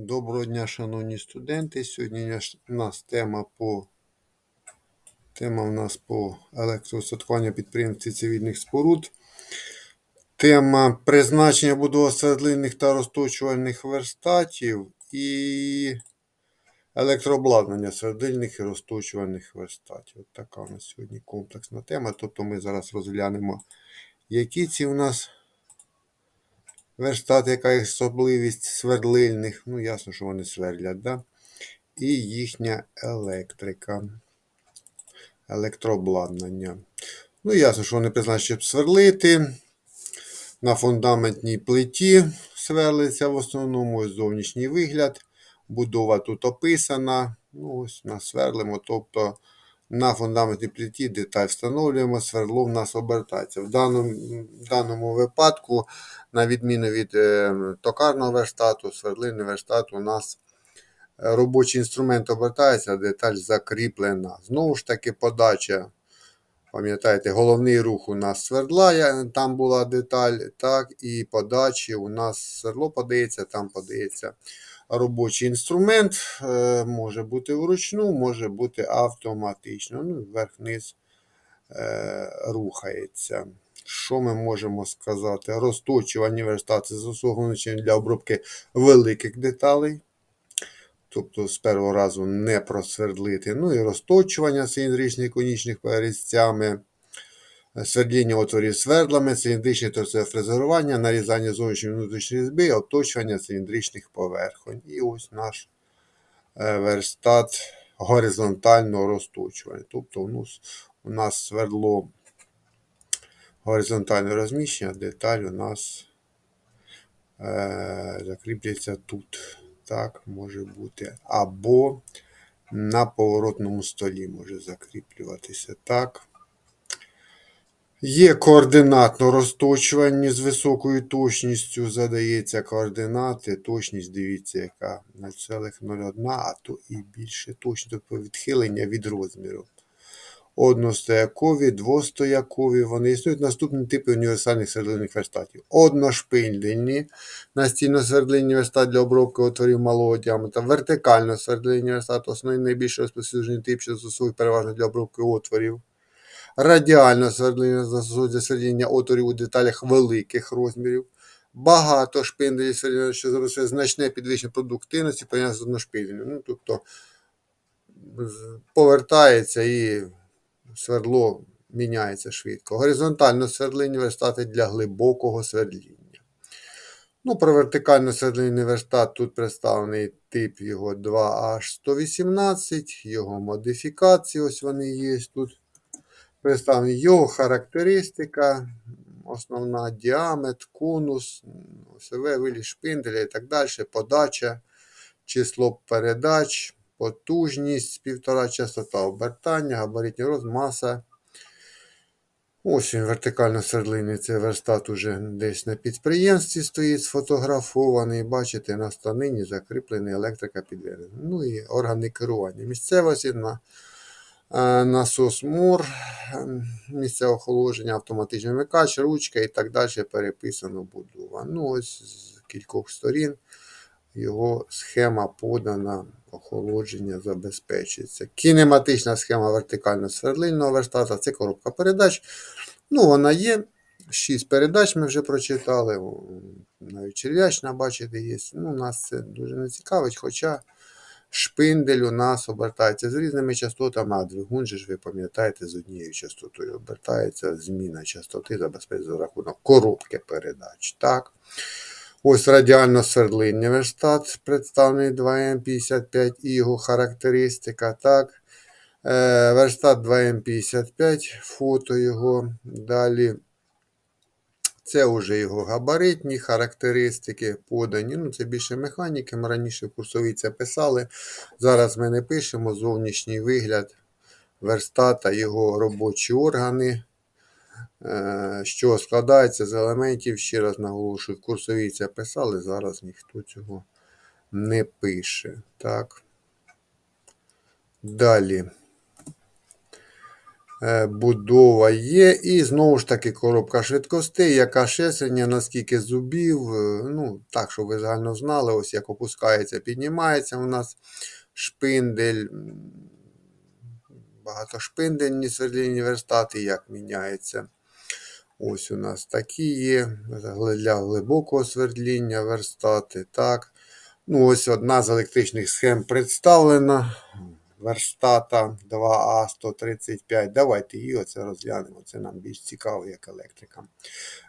Доброго дня, шановні студенти. Сьогодні у нас тема по тема у нас по електроустаткуванню підприємств і цивільних споруд. Тема призначення будови свердлинних та розточувальних верстатів і електрообладнання свердильних і розточувальних верстатів. От така у нас сьогодні комплексна тема. Тобто ми зараз розглянемо, які ці у нас верстати, яка особливість свердлильних. Ну, ясно, що вони свердлять, да? і їхня електрика, електрообладнання. Ну, ясно, що вони призначені, сверлити. На фундаментній плиті сверлиться в основному ось зовнішній вигляд. Будова тут описана. Ну, ось нас сверлимо. Тобто на фундаментній плиті деталь встановлюємо, сверло в нас обертається. В даному, даному випадку, на відміну від е, токарного верстату, свердлинний верстат у нас е, робочий інструмент обертається, деталь закріплена. Знову ж таки, подача. Пам'ятаєте, головний рух у нас свердла, там була деталь, так, і подачі у нас свердло подається, там подається робочий інструмент. Е, може бути вручну, може бути автоматично. Ну, вверх-вниз е, рухається. Що ми можемо сказати? Розточувані верстати застосовані для обробки великих деталей. Тобто з першого разу не просвердлити. Ну і розточування циліндричних конічних перестцями, свердління отворів свердлами, циліндричне торцеве фрезерування, нарізання зовнішньої внутрішньої різьби, обточування циліндричних поверхонь. І ось наш е, верстат горизонтального розточування. Тобто у нас, у нас свердло горизонтальне розміщення, деталь у нас е, закріплюється тут. Так, може бути. Або на поворотному столі може закріплюватися. Так. Є координатно розточування з високою точністю. Задається координати. Точність, дивіться, яка 0,01, а то і більше точно тобто відхилення від розміру. Одностоякові, двостоякові. Вони існують наступні типи універсальних свердлинних верстатів. Одношпильдельні, настільно-свердлинні верстат для обробки отворів малого діаметра, вертикально свердлинні верстат, основний найбільш розповсюджений тип, що застосовують переважно для обробки отворів. Радіально свердлення застосовують для свердління отворів у деталях великих розмірів. Багато шпинделів свердління, що забезпечує значне підвищення продуктивності порівняно з одношпильними. Ну, тобто повертається і свердло міняється швидко. Горизонтально свердлинні верстати для глибокого свердління. Ну, про вертикально свердлинний верстат тут представлений тип його 2H118, його модифікації, ось вони є тут. Представлені його характеристика, основна діаметр, конус, виліз шпинделя і так далі, подача, число передач, потужність, півтора частота обертання, габаритний рост, маса. Ось він вертикально свердлинний цей верстат уже десь на підприємстві стоїть сфотографований. Бачите, на станині закріплений електрика підведена. Ну і органи керування. Місцевості на насос МОР, е, місце охолодження, автоматичний вмикач, ручка і так далі переписано будова. Ну, ось з кількох сторін його схема подана, охолодження забезпечується. Кінематична схема вертикально-свердлинного верстата це коробка передач. Ну, вона є. Шість передач ми вже прочитали. Навіть черв'ячна, бачите, є. Ну, нас це дуже не цікавить, хоча шпиндель у нас обертається з різними частотами, а двигун же ж ви пам'ятаєте, з однією частотою обертається. Зміна частоти забезпечується за рахунок коробки передач. Так. Ось радіально свердлинний верстат, представлений 2М55 і його характеристика. Так. Е, верстат 2М55, фото його. Далі. Це вже його габаритні характеристики подані. Ну, це більше механіки. Ми раніше в курсовій це писали. Зараз ми не пишемо зовнішній вигляд верстата, його робочі органи, е, що складається з елементів. Ще раз наголошую, в курсовій це писали. Зараз ніхто цього не пише. Так. Далі. Е, Будова є. І знову ж таки коробка швидкостей, яка шесення, наскільки зубів. е, Ну, так, щоб ви загально знали, ось як опускається, піднімається у нас шпиндель. Багатошпиндельні сверлільні верстати, як міняється. Ось у нас такі є для глибокого свердління верстати. Так. Ну, ось одна з електричних схем представлена. Верстата 2А135. Давайте її оце розглянемо. Це нам більш цікаво, як електрикам.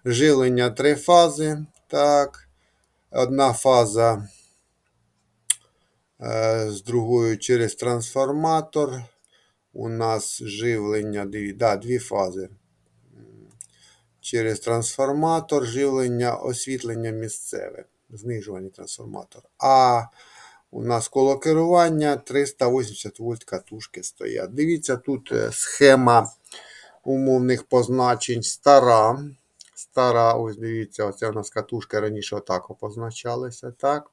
Жилення три фази. Так. Одна фаза е, з другою через трансформатор. У нас живлення дві, да, дві фази. Через трансформатор, живлення, освітлення місцеве. Знижуваний трансформатор. А у нас коло керування 380 вольт катушки стоять. Дивіться, тут е, схема умовних позначень стара. Стара, ось дивіться, оце у нас катушки раніше отак позначалися. Так.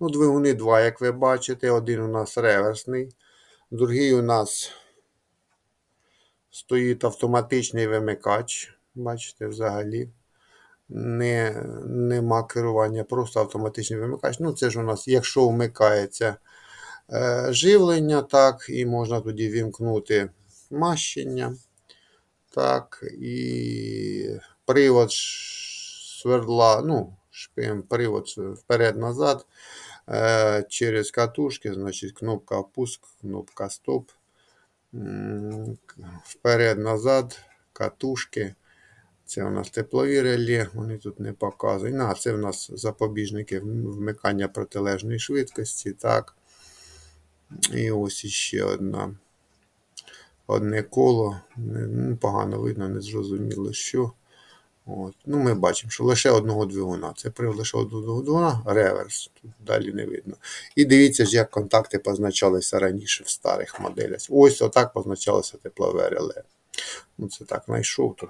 Ну, Двигуни два, як ви бачите. Один у нас реверсний, другий у нас стоїть автоматичний вимикач. Бачите, взагалі. Не, Нема керування, просто автоматичний вимикач. Ну, це ж у нас, якщо вмикається е, живлення, так, і можна тоді вімкнути мащення. Так, і привод свердла, ну, шпим, привод вперед-назад е, через катушки, значить, кнопка пуск, кнопка стоп. Вперед-назад, катушки. Це у нас теплові реле, вони тут не показують. А, це у нас запобіжники вмикання протилежної швидкості. Так. І ось іще одна. Одне коло. Ну, Погано видно, не зрозуміло що. От. Ну, Ми бачимо, що лише одного двигуна. Це привод лише одного двигуна, реверс. Тут далі не видно. І дивіться ж, як контакти позначалися раніше в старих моделях. Ось отак позначалося теплове реле. Ну, це так знайшов. То.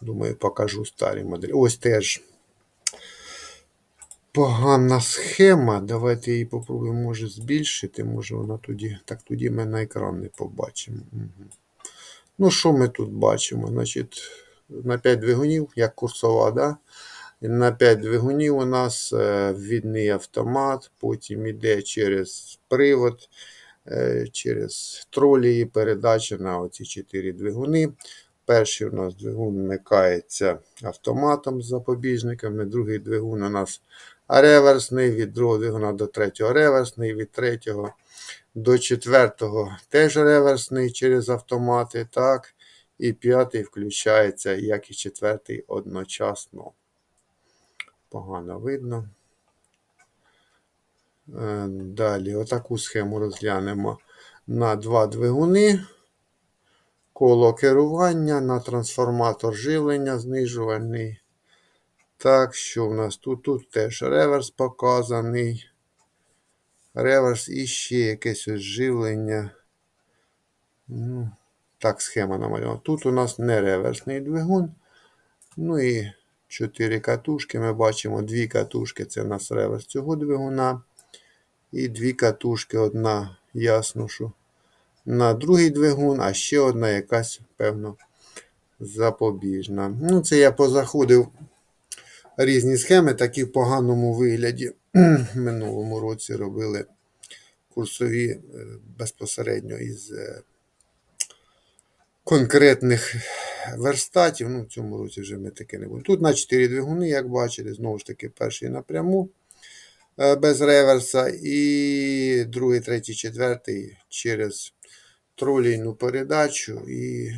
Думаю, покажу старі моделі. Ось теж погана схема. Давайте її попробуємо, може, збільшити. Може вона тоді. Так тоді ми на екран не побачимо. Угу. Ну, що ми тут бачимо? Значить, на 5 двигунів, як курсова, да? На 5 двигунів у нас е, ввідний автомат, потім йде через привод, е, через тролії передача на оці 4 двигуни. Перший у нас двигун вмикається автоматом з запобіжниками, другий двигун у нас реверсний, від другого двигуна до третього реверсний, від третього до четвертого теж реверсний через автомати. так. І п'ятий включається, як і четвертий, одночасно. Погано видно. Е, Далі, отаку схему розглянемо на два двигуни. Коло керування на трансформатор живлення знижувальний. Так, що в нас тут? Тут теж реверс показаний. Реверс і ще якесь ось живлення. Ну, так, схема намальована. Тут у нас не реверсний двигун. Ну і 4 катушки. Ми бачимо дві катушки. Це у нас реверс цього двигуна. І дві катушки. Одна, ясно, що на другий двигун, а ще одна якась, певно, запобіжна. Ну, це я позаходив різні схеми, такі в поганому вигляді. Минулому році робили курсові е, безпосередньо із е, конкретних верстатів. Ну, в цьому році вже ми таке не будемо. Тут на 4 двигуни, як бачите, знову ж таки, перший напряму е, без реверса, і другий, третій, четвертий через тролійну передачу і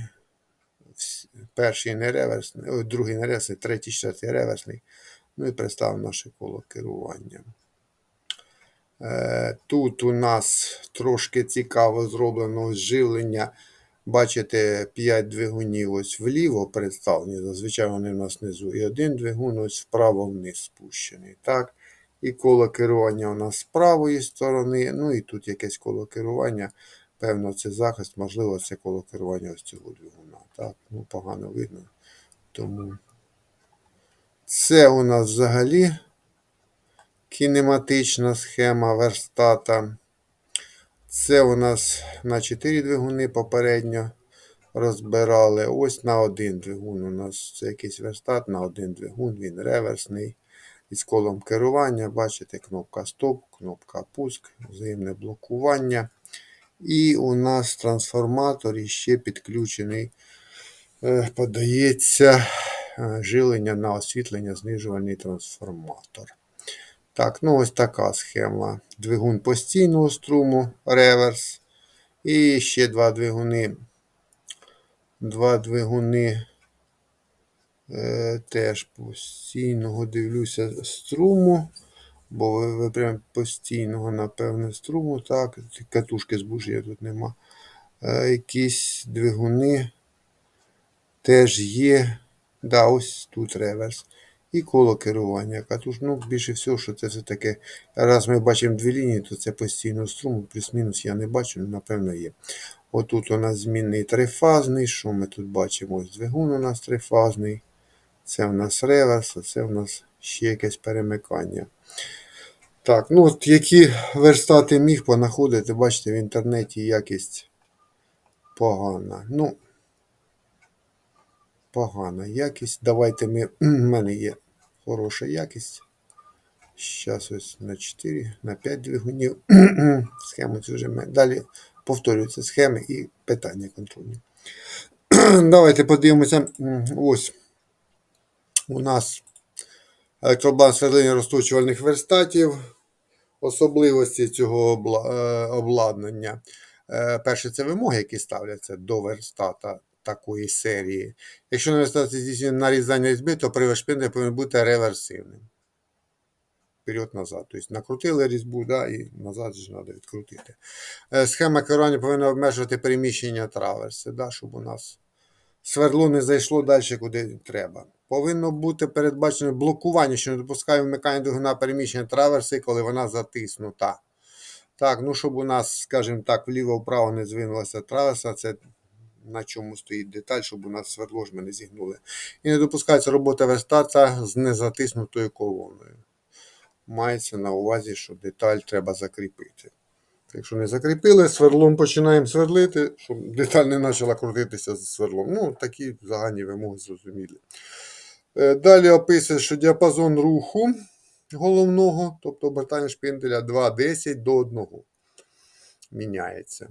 перший не реверсний, ой, другий не реверсний, третій, четвертий реверсний. Ну і представив наше коло керування. Е, Тут у нас трошки цікаво зроблено ось живлення. Бачите, 5 двигунів ось вліво представлені. Зазвичай вони у нас внизу. І один двигун ось вправо вниз спущений. Так? І коло керування у нас з правої сторони. Ну і тут якесь коло керування. Певно, це захист, можливо, це коло керування ось цього двигуна. Так, ну погано видно. Тому це у нас взагалі кінематична схема верстата. Це у нас на 4 двигуни попередньо. розбирали. Ось на один двигун. У нас це якийсь верстат на один двигун, він реверсний. Із колом керування, бачите, кнопка стоп, кнопка пуск, взаємне блокування. І у нас трансформатор іще підключений, е, подається е, жилення на освітлення, знижувальний трансформатор. Так, ну ось така схема. Двигун постійного струму, реверс. І ще два двигуни. Два двигуни е, теж постійного дивлюся струму. Бо ви, ви прям постійного, напевне, струму. Так, катушки збуження тут нема. Е, якісь двигуни теж є. Да, ось тут реверс. І коло керування. Катуш, ну, більше всього, що це все таке. Раз ми бачимо дві лінії, то це постійно струму, плюс-мінус я не бачу, ну, напевно, є. Отут у нас змінний трифазний. Що ми тут бачимо? Ось двигун у нас трифазний. Це у нас реверс, а це у нас ще якесь перемикання. Так, ну от які верстати міг понаходити, бачите, в інтернеті якість погана. Ну, погана якість. Давайте ми. У мене є хороша якість. Зараз ось на 4, на 5 двигунів. Схему цю вже ми. Далі повторюються схеми і питання контрольні. Давайте подивимося. Ось у нас електроблан сверлення розточувальних верстатів. Особливості цього е, обладнання. Е, Перше, це вимоги, які ставляться до верстата такої серії. Якщо на верстаті здійснює нарізання різьби, то привод шпинделя повинен бути реверсивним. Вперед-назад. Тобто накрутили різьбу, да, і назад ж треба відкрутити. Е, Схема керування повинна обмежувати переміщення траверси, да, щоб у нас свердло не зайшло далі, куди треба. Повинно бути передбачено блокування, що не допускає вмикання двигуна переміщення траверси, коли вона затиснута. Так, ну щоб у нас, скажімо так, вліво-вправо не звинулася траверса, це на чому стоїть деталь, щоб у нас свердло ж ми не зігнули. І не допускається робота верстата з незатиснутою колоною. Мається на увазі, що деталь треба закріпити. Якщо не закріпили, сверлом починаємо сверлити, щоб деталь не почала крутитися з сверлом. Ну, такі загальні вимоги зрозумілі. Е, Далі описує, що діапазон руху головного, тобто обертання шпинделя 2,10 до 1 міняється.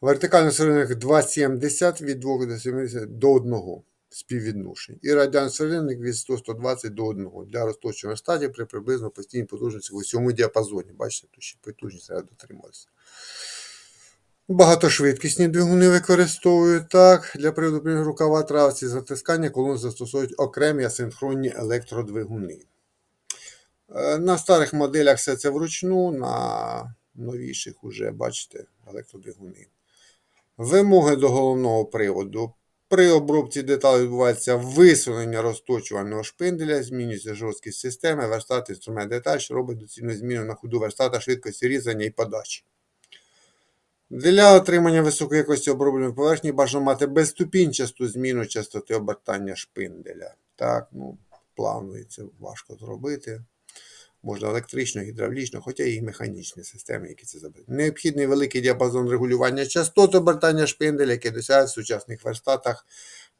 Вертикальний сверлинник 2,70 від 2 до 70 до 1 співвідношень. І радіальний сверлинник від 100-120 до 1 для розточування стадії при приблизно постійній потужності в усьому діапазоні. Бачите, тут ще потужність треба дотримуватися. Багатошвидкісні двигуни використовують так. Для приводу рукава травці затискання колон застосовують окремі асинхронні електродвигуни. Е, На старих моделях все це вручну, на новіших уже, бачите, електродвигуни. Вимоги до головного приводу. При обробці деталей відбувається висунення розточувального шпинделя, змінюється жорсткість системи, верстат інструмент деталь, що робить доцільну зміну на ходу верстата швидкості різання і подачі. Для отримання високої якості обробленої поверхні бажано мати безступінчасту зміну частоти обертання шпинделя. Так, ну, плавно і це важко зробити. Можна електрично, гідравлічно, хоча і механічні системи, які це забезпечують. Необхідний великий діапазон регулювання частот обертання шпинделя, який досягають в сучасних верстатах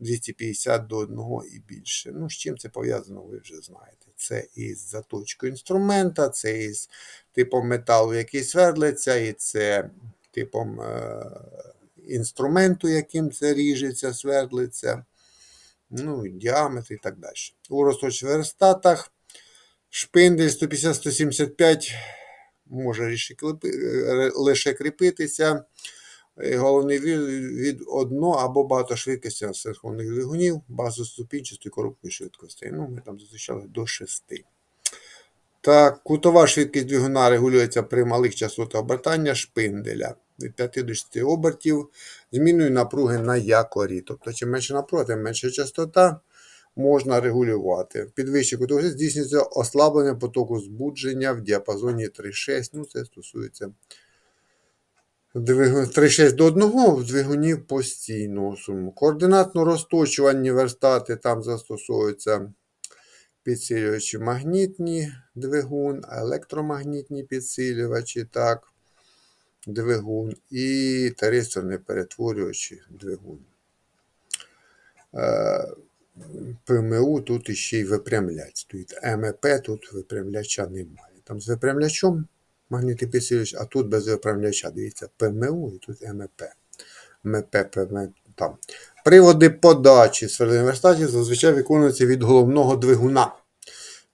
250 до 1 і більше. Ну, з чим це пов'язано, ви вже знаєте. Це із заточкою інструмента, це із типом металу, який свердлиться, і це типом е- інструменту, яким це ріжеться, свердлиться, ну, діаметр і так далі. У розточних верстатах шпиндель 150-175 може лише е, кріпитися. Головний від, від одно або багатошвидкості синхронних двигунів, базоступінчастої коробкою швидкостей. Ну, ми там зустрічали до 6. Так, кутова швидкість двигуна регулюється при малих частотах обертання шпинделя від 5 до 6 обертів зміною напруги на якорі. Тобто, чим менше напруга, тим менша частота можна регулювати. Підвищення кутовості здійснюється ослаблення потоку збудження в діапазоні 3,6. Ну, це стосується двигун 3,6 до 1 в двигунів постійного суму. Координатно розточувальні верстати там застосовуються підсилювачі магнітні двигун, електромагнітні підсилювачі. так. Двигун і таристорний перетворювач двигун. Е, ПМУ тут іще й випрямляч стоїть. МЕП тут випрямляча немає. Там з випрямлячом магнітний підсилювач, а тут без випрямляча. Дивіться, ПМУ і тут МЕП. МЕП, ПМ, там. Приводи подачі сверлильної верстаті зазвичай виконуються від головного двигуна.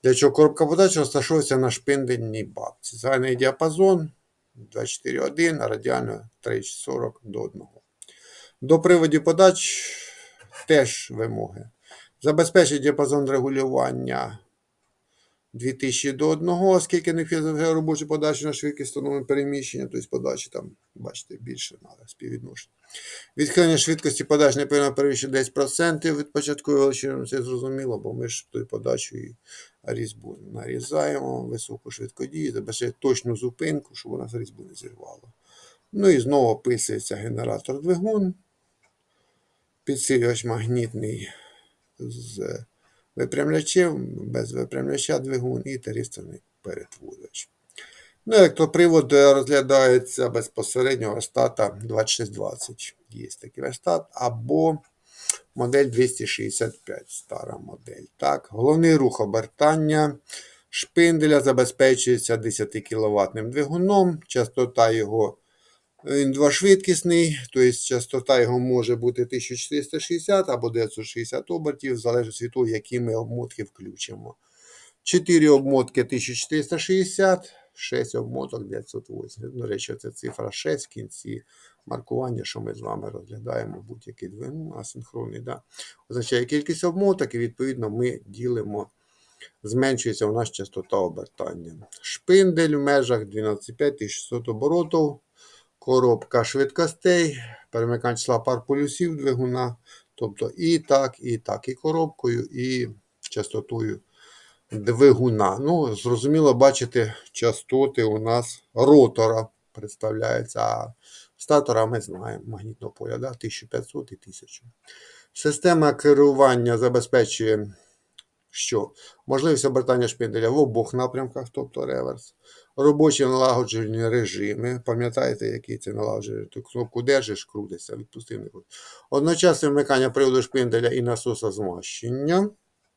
Для чого коробка подачі розташовується на шпиндельній бабці. Загальний діапазон 24,1, а радіально 3,40 до 1. До приводів подач теж вимоги. Забезпечить діапазон регулювання 2000 до 1, оскільки не фізична робоча подача на швидкість встановлення переміщення, тобто подачі там, бачите, більше треба співвідношення. Відхилення швидкості подач не повинно перевищити 10% від початкової величини, це зрозуміло, бо ми ж тою подачею різьбу нарізаємо, високу швидкодію, забезпечує точну зупинку, щоб вона різьбу не зірвала. Ну і знову описується генератор двигун, підсилювач магнітний з випрямлячем, без випрямляча двигун і таристорний перетворювач. Ну, електропривод розглядається безпосередньо верстата 2620. Є такий верстат, або модель 265, стара модель. Так. Головний рух обертання шпинделя забезпечується 10 кВт двигуном, частота його він двошвидкісний, тобто частота його може бути 1460 або 960 обертів, залежить від того, які ми обмотки включимо. 4 обмотки 1460, 6 обмоток 980. До речі, це цифра 6 в кінці маркування, що ми з вами розглядаємо будь-який двигун асинхронний. Да? Означає кількість обмоток, і відповідно ми ділимо, зменшується у нас частота обертання. Шпиндель в межах 12500 оборотів коробка швидкостей, перемикання числа пар полюсів двигуна. Тобто і так, і так, і коробкою, і частотою двигуна. Ну, зрозуміло, бачите, частоти у нас ротора представляються. А статора ми знаємо магнітного поля, да? 1500 і 1000. Система керування забезпечує що? Можливість обертання шпинделя в обох напрямках, тобто реверс. Робочі налагоджені режими. Пам'ятаєте, який це налагоджений? Ту кнопку держиш, крутиться, відпустив не крутиться. Одночасне вмикання приводу шпинделя і насоса змащення.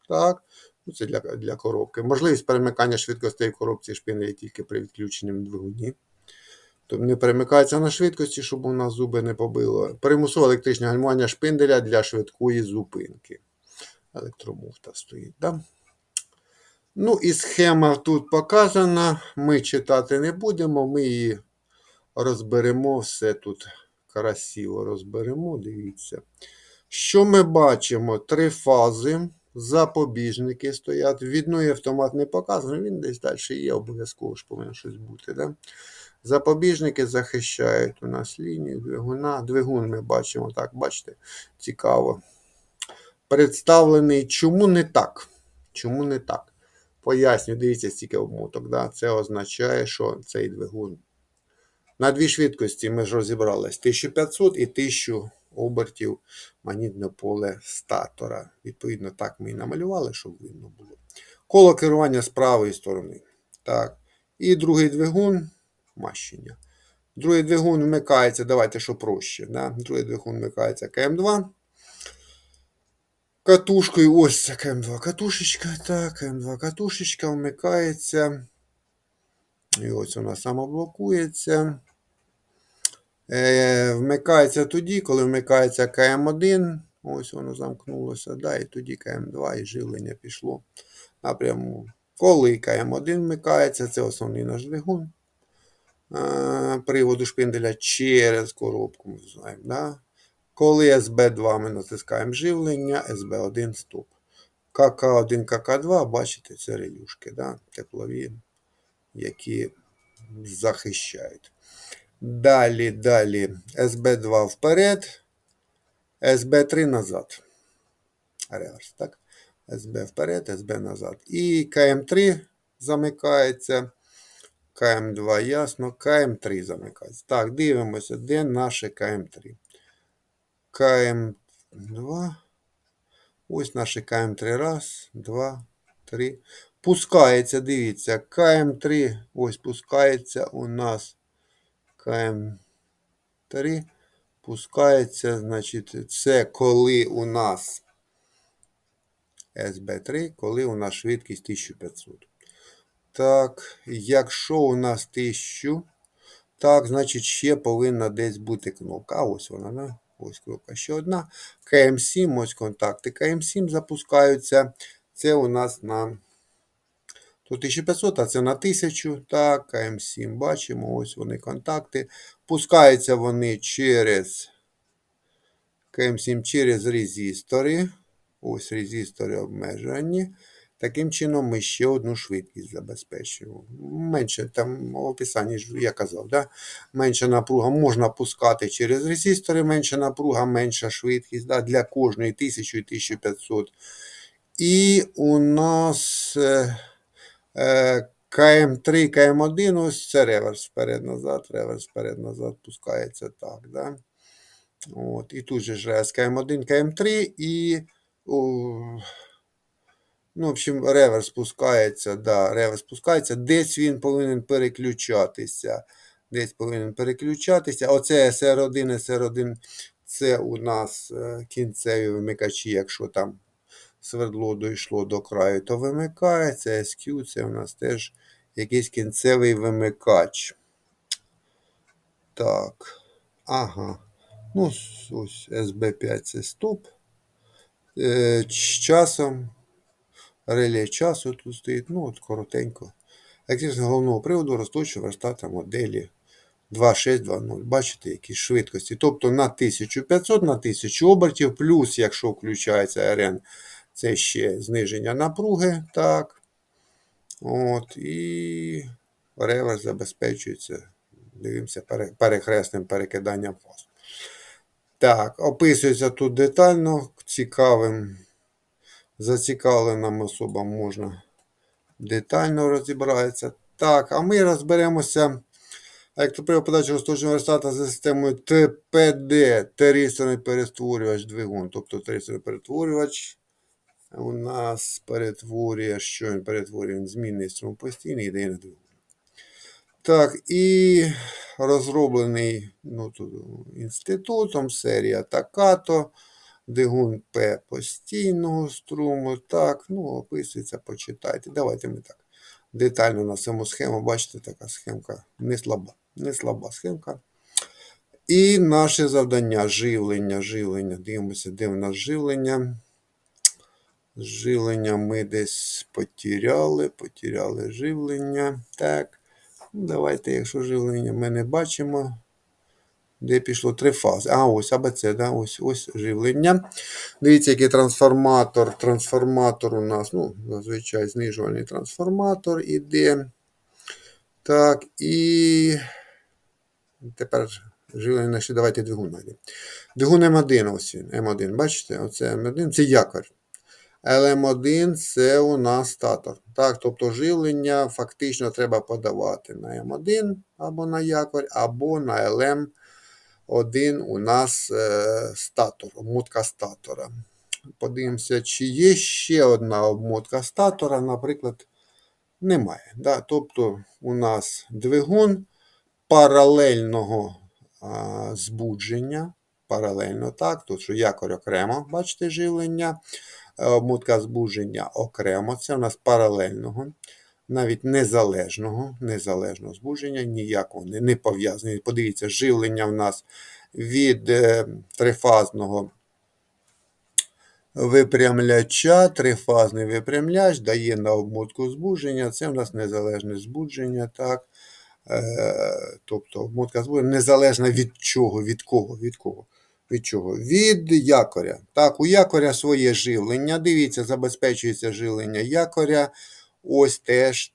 Так. Ну, Це для для коробки. Можливість перемикання швидкостей в коробці шпинделя тільки при відключеному двигуні. Тобто не перемикається на швидкості, щоб у нас зуби не побило. Примусове електричне гальмування шпинделя для швидкої зупинки. Електромуфта стоїть. Да? Ну і схема тут показана. Ми читати не будемо, ми її розберемо все тут красиво розберемо. Дивіться. Що ми бачимо? Три фази. Запобіжники стоять. Відної автомат не показаний, він десь далі є, обов'язково ж повинно щось бути. Да? Запобіжники захищають у нас лінію двигуна. Двигун ми бачимо так, бачите, цікаво. Представлений. Чому не так? Чому не так? Поясню, дивіться, стільки обмоток. Да? Це означає, що цей двигун. На дві швидкості ми ж розібрались 1500 і 1000 обертів магнітне поле статора. Відповідно, так ми і намалювали, щоб видно було. Коло керування з правої сторони. Так. І другий двигун мащення. Другий двигун вмикається, давайте що проще. Да? Другий двигун вмикається КМ2. Катушкою, ось ця КМ2 катушечка. Так, КМ2 катушечка вмикається. І ось вона самоблокується. Е, Вмикається тоді, коли вмикається КМ1. Ось воно замкнулося. да, І тоді КМ2 і живлення пішло напряму. Коли КМ1 вмикається, це основний наш двигун. Е, приводу шпинделя через коробку. ми знаємо, да? Коли СБ2 ми натискаємо живлення, СБ1 стоп. КК1, КК2, бачите, це релюшки, да? теплові, які захищають. Далі, далі, СБ2 вперед, СБ3 назад. Реверс, так? СБ вперед, СБ назад. І КМ3 замикається. КМ2 ясно, КМ3 замикається. Так, дивимося, де наше КМ3. КМ2. Ось наше КМ3. Раз, два, три. Пускається, дивіться, КМ3. Ось пускається у нас КМ3 пускається, значить, це коли у нас СБ3, коли у нас швидкість 1500. Так, якщо у нас 1000, так, значить, ще повинна десь бути кнопка. А ось вона, да? Ось кнопка ще одна. КМ7, ось контакти. КМ7 запускаються. Це у нас на Тут 1500, а це на 1000. Так, КМ7 бачимо, ось вони контакти. Пускаються вони через КМ7 через резистори. Ось резистори обмежені. Таким чином, ми ще одну швидкість забезпечуємо. Менше, там в описанні ж я казав, да? менша напруга можна пускати через резистори, менша напруга, менша швидкість да? для кожної 1000 і 1500. І у нас. Е, Е, КМ3, КМ1, ось це реверс вперед-назад, реверс вперед-назад пускається так. Да? От, І тут же ж реверс КМ1, КМ3 і. О, Ну, в общем, реверс спускається, да, реверс спускається. Десь він повинен переключатися. Десь повинен переключатися. Оце SR1, SR1 це у нас е, кінцеві вимикачі, якщо там свердло дійшло до краю, то вимикається. SQ це у нас теж якийсь кінцевий вимикач. Так. Ага. Ну, ось SB5 це стоп. Е, З часом. Реле часу тут стоїть. Ну, от коротенько. Активність головного приводу розточу верстата моделі 2620. Бачите, які швидкості. Тобто на 1500 на 1000 обертів, плюс, якщо включається РН це ще зниження напруги. так. От, І реверс забезпечується, дивимося, перехресним перекиданням фаз. Так, описується тут детально, цікавим, зацікавленим особам можна детально розібратися. Так, а ми розберемося електропривод подачі розточного верстата за системою ТПД, теристорний перестворювач двигун. Тобто теристорний перетворювач у нас перетворює, що він перетворює він змінний струм постійний йде на двигун. Так, і розроблений ну, тут, інститутом серія Такато, двигун П постійного струму. Так, ну, описується, почитайте. Давайте ми так. Детально на саму схему, бачите, така схемка не слаба. Не слаба схемка. І наше завдання живлення, живлення. Дивимося, де в нас живлення. Живлення ми десь потеряли, потеряли живлення. Так. Ну, давайте, якщо живлення ми не бачимо. Де пішло три фази. А, ось АБЦ, да? ось ось живлення. Дивіться, який трансформатор. Трансформатор у нас, ну, зазвичай знижувальний трансформатор іде. Так, і тепер живлення ще давайте двигун знайдемо. Двигун М1, ось він, М1. Бачите, оце М1, це якорь. LM1 це у нас статор. Так, Тобто живлення фактично треба подавати на М1 або на якорь, або на LM1 у нас е, статор, обмотка статора. Подивимося, чи є ще одна обмотка статора, наприклад, немає. Да? Тобто у нас двигун паралельного а, збудження. Паралельно так, тут що якорь окремо, бачите, живлення. Е, обмотка збудження окремо, це у нас паралельного, навіть незалежного незалежного збудження, ніякого не, не пов'язаний. Подивіться, живлення в нас від е, трифазного випрямляча, трифазний випрямляч дає на обмотку збудження. Це у нас незалежне збудження. так. Е, тобто обмотка збудження незалежна від чого, від кого, від кого. Від чого? Від якоря. Так, у якоря своє живлення. Дивіться, забезпечується живлення якоря. Ось теж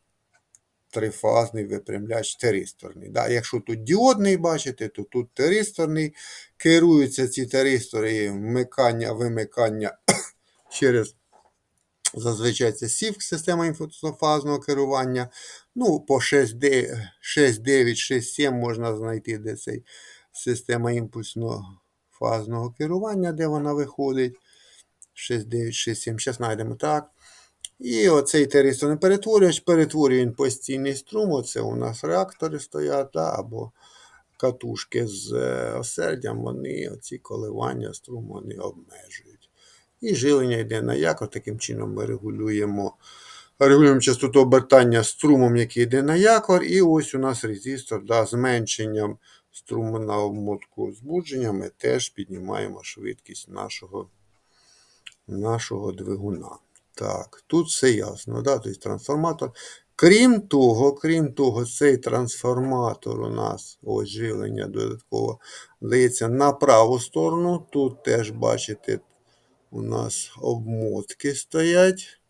трифазний випрямляч теристорний. Да, Якщо тут діодний, бачите, то тут теристорний. Керуються ці теристори вмикання, вимикання через. Зазвичай це SIFC, система інфофазного керування. Ну, по 6.9, 6.7 можна знайти де цей система імпульсного фазного керування, де вона виходить. 6967, зараз знайдемо так. І оцей теристорний перетворювач, перетворює він постійний струм. Оце у нас реактори стоять, або катушки з е, осердям, вони оці коливання струму вони обмежують. І жилення йде на якор. Таким чином ми регулюємо, регулюємо частоту обертання струмом, який йде на якор. І ось у нас резистор да, зменшенням струму на обмотку збудження ми теж піднімаємо швидкість нашого, нашого двигуна. Так, тут все ясно, да? тобто трансформатор. Крім того, крім того, цей трансформатор у нас ось живлення додатково дається на праву сторону. Тут теж, бачите, у нас обмотки стоять,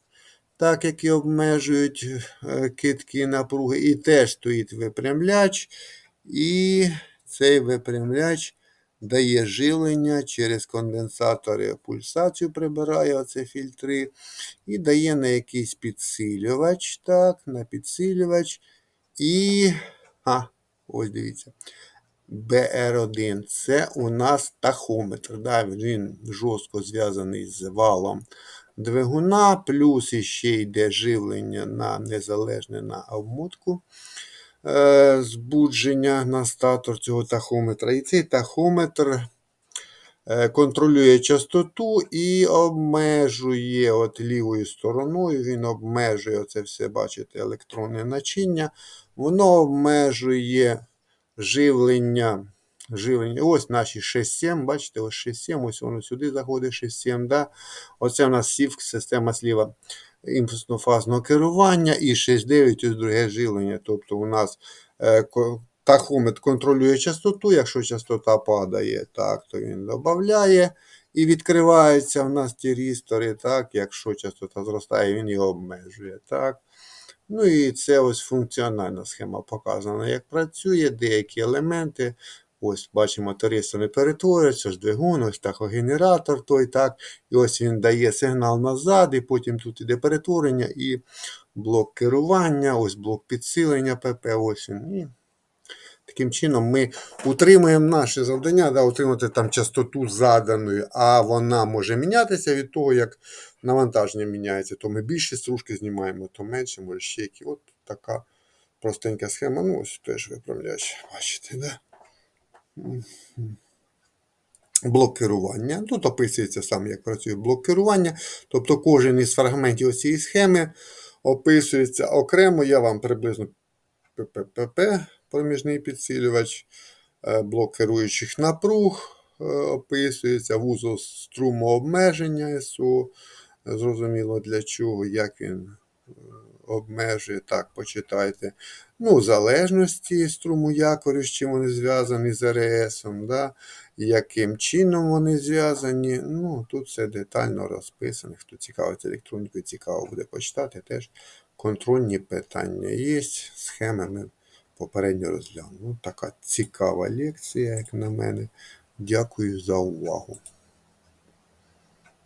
так які обмежують е, китки напруги. І теж стоїть випрямляч. І цей випрямляч дає живлення через конденсатори пульсацію прибирає оці фільтри. І дає на якийсь підсилювач. Так, на підсилювач. І. А, ось дивіться. BR1 це у нас тахометр. Да? Він жорстко зв'язаний з валом двигуна, плюс іще йде живлення на незалежне на обмотку е, збудження на статор цього тахометра. І цей тахометр е, контролює частоту і обмежує от лівою стороною, він обмежує оце все, бачите, електронне начиння. Воно обмежує живлення. живлення. Ось наші 6-7, бачите, ось 6-7, ось воно сюди заходить 6-7. Да? Оце у нас сівк, система сліва імпульсно-фазного керування і 6-9 ось друге живлення. Тобто у нас е, тахометр контролює частоту, якщо частота падає, так, то він додає. І відкриваються в нас ті рістори, так, якщо частота зростає, він його обмежує. Так. Ну і це ось функціональна схема показана, як працює, деякі елементи. Ось бачимо, тористи перетворюються, ж двигун, ось тахогенератор той так. І ось він дає сигнал назад, і потім тут іде перетворення і блок керування, ось блок підсилення ПП, ось він. І таким чином ми утримуємо наше завдання, да, утримати там частоту заданою, а вона може мінятися від того, як навантаження міняється. То ми більше стружки знімаємо, то менше, може ще які. От така простенька схема. Ну, ось теж виправляч. Бачите, да? Блок керування. Тут описується саме, як працює блок керування. Тобто кожен із фрагментів цієї схеми описується окремо. Я вам приблизно ППП, проміжний підсилювач, е, блок керуючих напруг е, описується, вузол струмообмеження СО. Зрозуміло для чого, як він е, обмежує, так, почитайте. Ну, залежності струму якорю, з чим вони зв'язані з РСом, да? яким чином вони зв'язані. Ну, тут все детально розписано. Хто цікавиться електронікою, цікаво буде почитати. Теж контрольні питання є. Схеми ми попередньо розглянули. Ну, така цікава лекція, як на мене. Дякую за увагу.